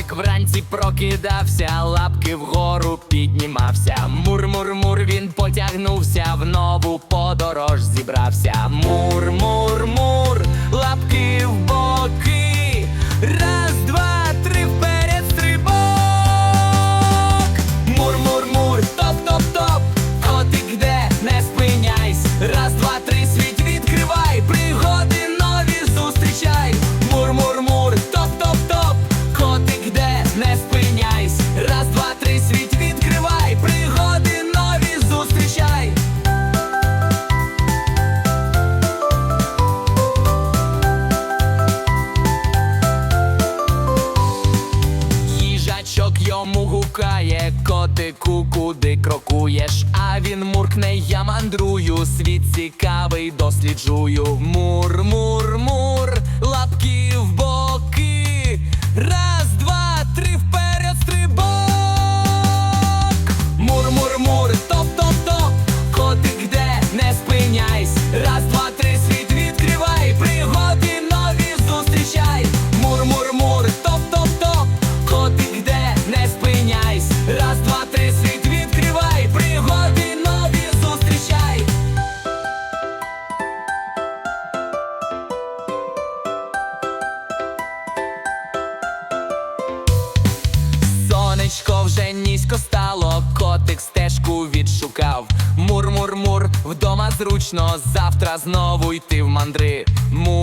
Братик вранці прокидався, лапки вгору піднімався. Мур-мур-мур, він потягнувся, в нову подорож зібрався. Мур-мур йому гукає, котику, куди крокуєш, а він муркне, я мандрую, світ цікавий, досліджую. Мур, мур, мур, лапки в боки. Сонечко вже низько стало, котик стежку відшукав. Мур-мур-мур, вдома зручно, завтра знову йти в мандри. Мур